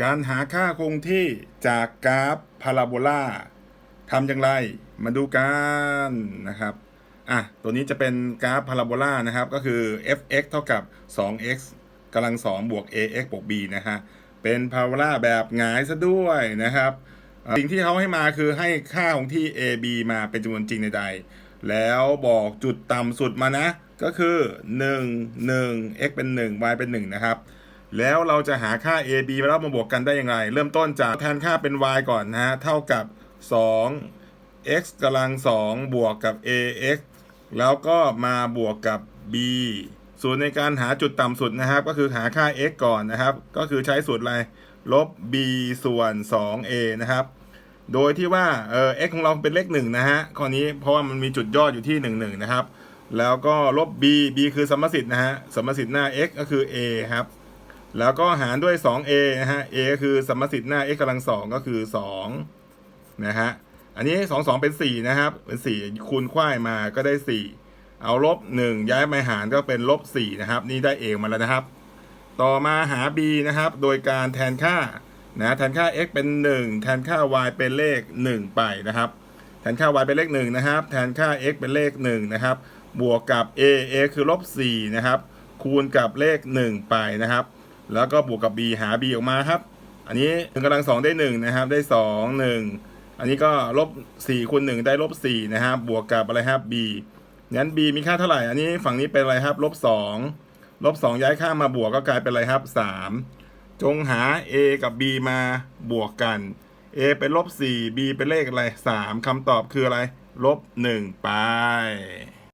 การหาค่าคงที่จากกราฟพาราโบลาทำอย่างไร มาดูกันนะครับอะตัวนี้จะเป็นกราฟพาราโบลานะครับ ก็คือ f(x) เท่ากับ 2x กำลัง 2 บวก ax บวก b นะฮะ เป็นพาราโบลาแบบหงายซะด้วยนะครับ สิ่งที่เขาให้มาคือให้ค่าของที่ a b มาเป็นจำนวนจริงใดๆ แล้วบอกจุดต่ำสุดมานะ ก็คือ 1 1 x เป็น 1 y เป็น 1 นะครับ แล้วเราจะหาค่า a b แล้วมาบวกกันได้อยังไงเริ่มต้นจากแทนค่าเป็น y ก่อนนะฮะ เท่ากับ 2 x กำลัง 2 บวกกับ ax แล้วก็มาบวกกับ b ส่วนในการหาจุดต่ำสุดนะครับ ก็คือหาค่า x ก่อนนะครับ ก็คือใช้สูตรอะไร ลบ b ส่วน 2a นะครับ โดยที่ว่าเออ x ของเราเป็นเลขหนึ่งนะฮะข้อนี้เพราะว่ามันมีจุดยอดอยู่ที่ 1 1 นะครับ แล้วก็ลบ b b คือสมมตินะฮะ สมมติหน้า x ก็คือ a ครับ แล้วก็หารด้วย 2a นะฮะ a ก็คือสมมติหน้า x กำลัง2ก็คือ2นะฮะ อันนี้ 2 2 เป็น 4 นะครับ เป็น 4 คูณควายมาก็ได้ 4 เอาลบ 1 ย้ายมาหารก็เป็นลบ 4 นะครับ นี่ได้ a มาแล้วนะครับ ต่อมาหา b นะครับ โดยการแทนค่านะแทนค่า x เป็น 1 แทนค่า y เป็นเลข 1 ไปนะครับ แทนค่า y เป็นเลข 1 นะครับ แทนค่า x เป็นเลข 1 นะครับ บวกกับ a a คือลบ 4 นะครับ คูณกับเลข 1 ไปนะครับ แล้วก็บวกกับ b หา b ออกมาครับ อันนี้หนึ่งกำลังสองได้1นะครับ ได้2 1อันนี้ก็ลบ4คูณ1ได้ลบ4นะครับ บวกกับอะไรครับ b งั้น b มีค่าเท่าไหร่ อันนี้ฝั่งนี้เป็นอะไรครับ ลบ2ลบ2ย้ายค่ามาบวกก็กลายเป็นอะไรครับ3จงหา a กับ b มาบวกกัน a เป็นลบ4 b เป็นเลขอะไร3คำตอบคืออะไร ลบ1ไป